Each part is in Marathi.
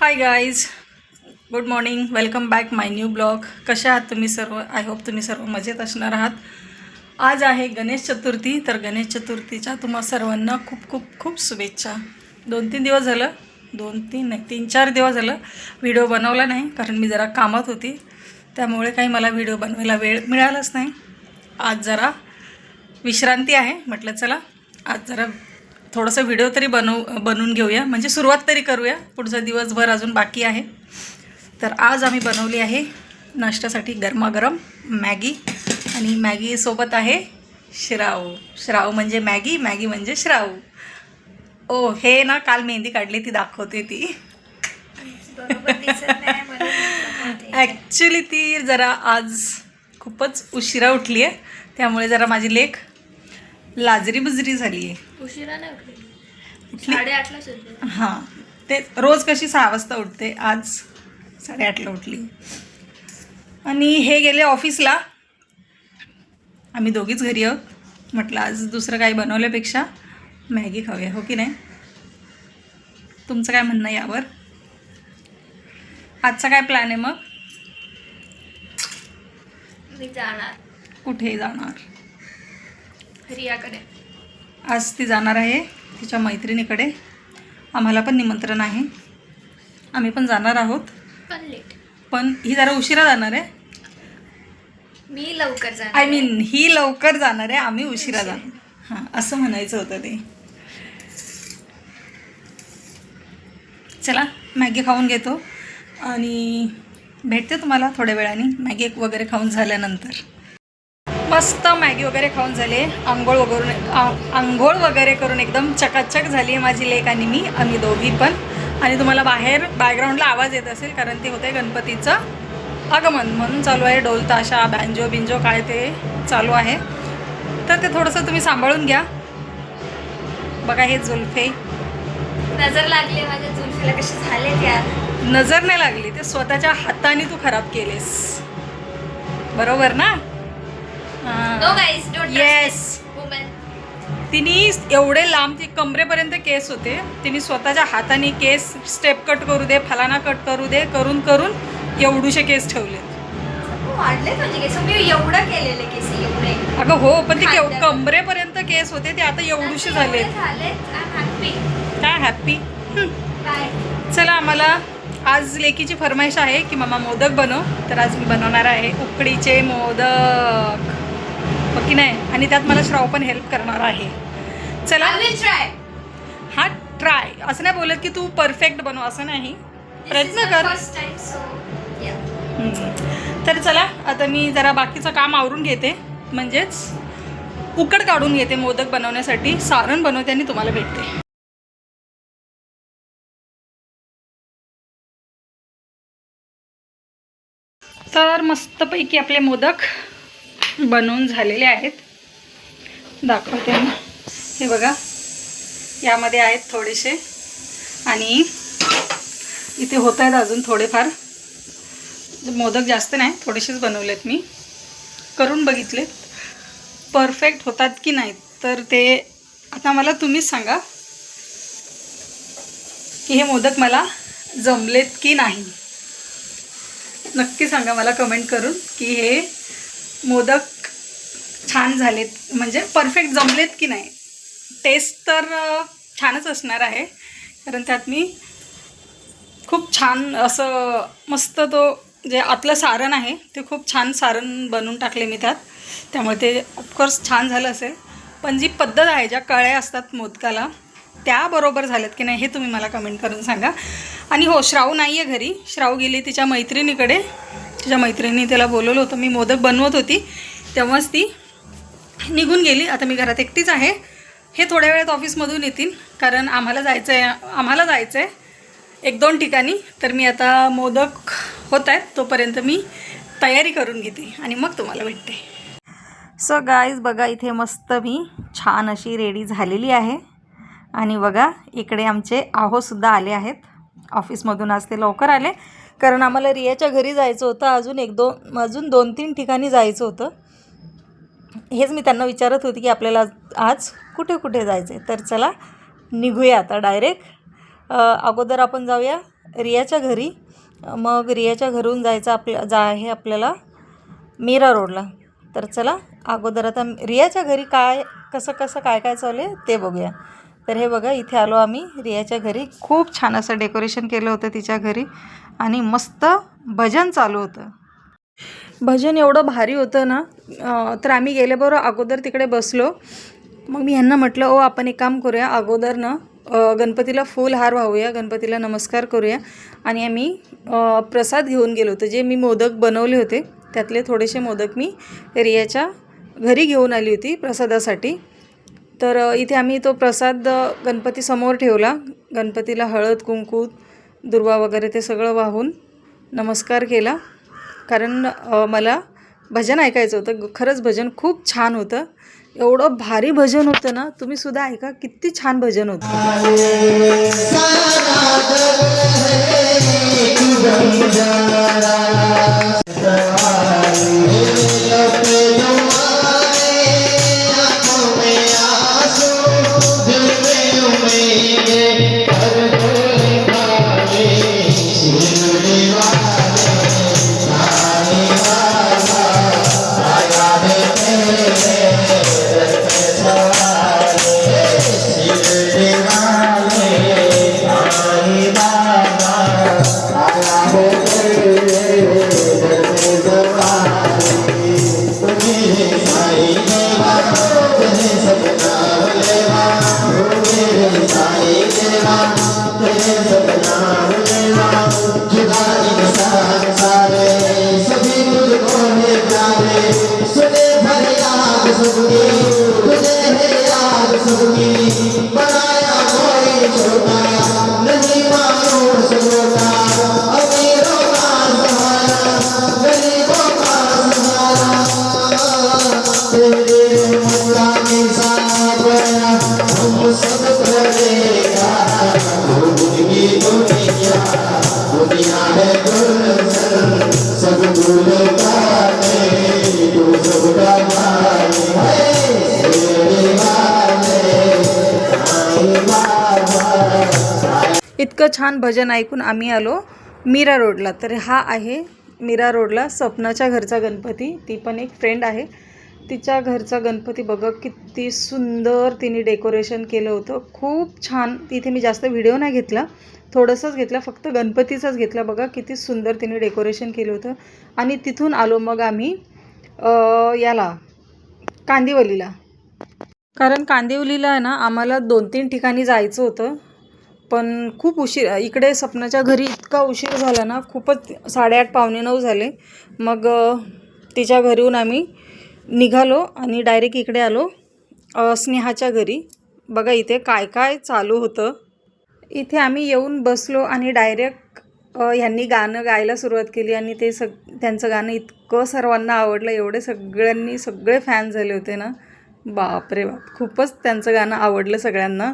Hi guys good morning welcome back my new blog कशा आहात तुम्ही सर्व? आय होप तुम्ही सर्व मजेत असणार आहात. आज आहे गणेश चतुर्थी. तर गणेश चतुर्थीच्या तुम्हा सर्वांना खूप खूप खूप शुभेच्छा. दोन तीन दिवस झालं. दोन तीन नाही तीन चार दिवस झालं. व्हिडिओ बनवला नाही कारण मी जरा कामात होती. त्यामुळे काही मला व्हिडिओ बनवायला वेळ मिळालाच नाही. आज जरा विश्रांती आहे. म्हटलं चला आज जरा थोडंसं व्हिडिओ तरी बनवू बनवून घेऊया. म्हणजे सुरुवात तरी करूया. पुढचा दिवसभर अजून बाकी आहे. तर आज आम्ही बनवली आहे नाश्त्यासाठी गरमागरम मॅगी. आणि मॅगीसोबत आहे श्राव. श्राव म्हणजे मॅगी मॅगी म्हणजे श्राव. ओ हे ना काल मेहंदी काढली ती दाखवते ती. ॲक्च्युली ती जरा आज खूपच उशिरा उठली आहे त्यामुळे जरा माझी लेख लाजरी बुजरी झाली आहे. उशिरा नाही उठली. हां. ते रोज कशी सहा वाजता उठते? आज साडेआठला उठली. आणि हे गेले ऑफिसला. आम्ही दोघीच घरी आहोत. म्हटलं आज दुसरं काही बनवल्यापेक्षा मॅगी खाऊया हो की नाही? तुमचं काय म्हणणं आहे यावर? आजचा काय प्लॅन आहे मग? मी जाणार. कुठे जाणार? रियाकडे आज ती जाणार आहे तिच्या मैत्रिणीकडे. आम्हाला पण निमंत्रण आहे. आम्ही पण जाणार आहोत. पण लेट पण ही जरा उशिरा जाणार आहे. मी लवकर जाणार आय मीन ही लवकर जाणार आहे आम्ही उशिरा. जाणार. हां असं म्हणायचं होतं ते. चला मॅगी खाऊन घेतो. आणि भेटते तुम्हाला थोड्या वेळाने. मॅगी वगैरे खाऊन झाल्यानंतर. मस्त मॅगी वगैरे खाऊन झाले. आंघोळ वगैरे आंघोळ वगैरे करून एकदम चकाचक झाली आहे माझी लेक आणि मी आम्ही दोघी पण. आणि तुम्हाला बाहेर बॅकग्राऊंडला आवाज येत असेल कारण ते होते गणपतीचं आगमन. म्हणून चालू आहे ढोल ताशा बँजो बिंजो काय ते चालू आहे. तर ते थोडंसं तुम्ही सांभाळून घ्या. बघा हे जुल्फे. नजर लागली माझ्या जुल्फीला कसे झाले त्या नजर नाही लागली ते स्वतःच्या हाताने तू खराब केलेस. बरोबर ना? No guys don't yes woman तिने एवढे लांब ते कमरेपर्यंत केस होते. तिने स्वतःच्या हाताने केस स्टेप कट करू दे फलाना कट करू दे करून करून एवढूशे केस ठेवले वाढले तुझे केस. मी एवढं केलेले केस एवढे. अगं हो पण ते केव-. कमरेपर्यंत केस होते ते आता एवढूशे झाले झाले हॅपी काय हॅप्पी बाय चला आम्हाला आज लेकीची फरमाईश आहे की मामा मोदक बनव. तर आज मी बनवणार आहे उकडीचे मोदक. हो की नाही? आणि त्यात मला श्राव पण हेल्प करणार आहे. चला. ट्राय हा ट्राय असं नाही बोलत की तू परफेक्ट बनव असं नाही. प्रयत्न कर. फर्स्ट टाइम सो या हम्म. तर चला आता मी जरा बाकीचं काम आवरून घेते. म्हणजेच उकड काढून घेते मोदक बनवण्यासाठी. सारण बनवते आणि तुम्हाला भेटते. तर मस्तपैकी आपले मोदक बनवून झालेले आहेत. दाखवते मी हे बघा. यामध्ये आहेत थोडेसे. आणि इथे होत आहेत अजून थोडेफार. मोदक जास्त नाही थोडेसेच बनवलेत मी. करून बघितलेत. परफेक्ट होतात की नाहीत तर ते आता मला तुम्हीच सांगा की हे मोदक मला जमलेत की नाही. नक्की सांगा मला कमेंट करून की हे मोदक छान झालेत. म्हणजे परफेक्ट जमलेत की नाही? टेस्ट तर छानच असणार आहे. कारण त्यात मी खूप छान असं मस्त तो जे आतलं सारण आहे ते खूप छान सारण बनवून टाकले मी त्यात. त्यामुळे ते ऑफकोर्स छान झालं असेल. पण जी पद्धत आहे ज्या कळ्या असतात मोदकाला त्या बरोबर झाल्यात की नाही हे तुम्ही मला कमेंट करून सांगा. आणि हो श्राव नाही आहे घरी. श्राव गेली तिच्या मैत्रिणीकडे. तिच्या मैत्रिणी त्याला बोलवलं होतं. मी मोदक बनवत होती. तेव्हाच ती निघून गेली. आता मी घरात एकटीच आहे. हे थोड्या वेळात ऑफिसमधून येतील. कारण आम्हाला जायचं आहे आम्हाला जायचं आहे एक दोन ठिकाणी. तर मी आता मोदक होत आहेत तोपर्यंत मी तयारी करून घेते. आणि मग तुम्हाला भेटते. सो गाईज बघा इथे मस्त मी छान अशी रेडी झालेली आहे. आणि बघा इकडे आमचे आहोसुद्धा आले आहेत. ऑफिसमधून आज ते लवकर आले. कारण आम्हाला रियाच्या घरी जायचं होतं. अजून एक दोन अजून दोन तीन ठिकाणी जायचं होतं. हेच मी त्यांना विचारत होती की आपल्याला आज कुठे कुठे जायचं आहे तर चला निघूया आता डायरेक्ट अगोदर आपण जाऊया रियाच्या घरी. मग रियाच्या घरून जायचं आपल्या जा आहे आपल्याला मीरा रोडला. तर चला अगोदर आता रियाच्या घरी काय कसं कसं काय काय चालू आहे ते बघूया. तर हे बघा इथे आलो आम्ही. रियाच्या घरी खूप छान असं डेकोरेशन केलं होतं तिच्या घरी आणि मस्त भजन चालू होतं. भजन एवढं भारी होतं ना तर आम्ही गेल्याबरोबर अगोदर तिकडे बसलो. मग मी ह्यांना म्हटलं ओ आपण एक काम करूया अगोदर ना गणपतीला फुल हार वाहूया गणपतीला नमस्कार करूया. आणि आम्ही प्रसाद घेऊन गेलो होतो जे मी मोदक बनवले होते त्यातले थोडेसे मोदक मी रियाच्या घरी घेऊन आली होती प्रसादासाठी. तर इथे आम्ही तो प्रसाद गणपतीसमोर ठेवला. गणपतीला हळद कुंकू दुर्वा वगैरे ते सगळं वाहून नमस्कार केला. कारण मला भजन ऐकायचं होतं. खरंच भजन खूप छान होतं. एवढं भारी भजन होतं ना तुम्ही सुद्धा ऐका किती छान भजन होतं. I love it. इतकं छान भजन ऐकून आम्ही आलो मीरा रोडला. तर हा आहे मीरा रोडला सपनाच्या घरचा गणपती. ती पण एक फ्रेंड आहे. तिच्या घरचा गणपती बघा किती सुंदर तिने डेकोरेशन केलं होतं. खूप छान. तिथे मी जास्त व्हिडिओ नाही घेतला. थोडंसंच घेतला. फक्त गणपतीचाच घेतला. बघा किती सुंदर तिने डेकोरेशन केलं होतं. आणि तिथून आलो मग आम्ही याला कांदिवलीला. कारण कांदिवलीला आहे ना आम्हाला दोन तीन ठिकाणी जायचं होतं. पण खूप उशीर इकडे सपनाच्या घरी इतका उशीर झाला ना खूपच साडेआठ पावणे नऊ झाले. मग तिच्या घरीहून आम्ही निघालो आणि डायरेक्ट इकडे आलो स्नेहाच्या घरी. बघा इथे काय काय चालू होतं. इथे आम्ही येऊन बसलो आणि डायरेक्ट ह्यांनी गाणं गायला सुरुवात केली आणि ते सग त्यांचं गाणं इतकं सर्वांना आवडलं एवढे सगळ्यांनी सगळे फॅन झाले होते ना. बापरे बाप खूपच त्यांचं गाणं आवडलं सगळ्यांना.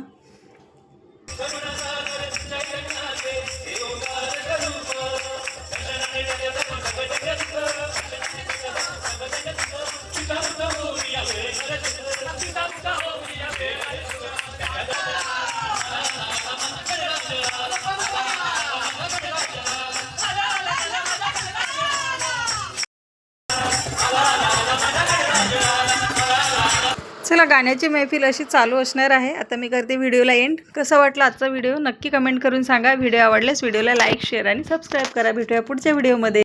चला गाण्याची मैफिल अशी चालू असणार आहे. आता मी करते व्हिडिओला एंड कसा वाटला आजचा व्हिडिओ? नक्की कमेंट करून सांगा. व्हिडिओ आवडल्यास व्हिडिओला लाईक शेअर आणि सबस्क्राईब करा. भेटूया पुढच्या व्हिडिओमध्ये.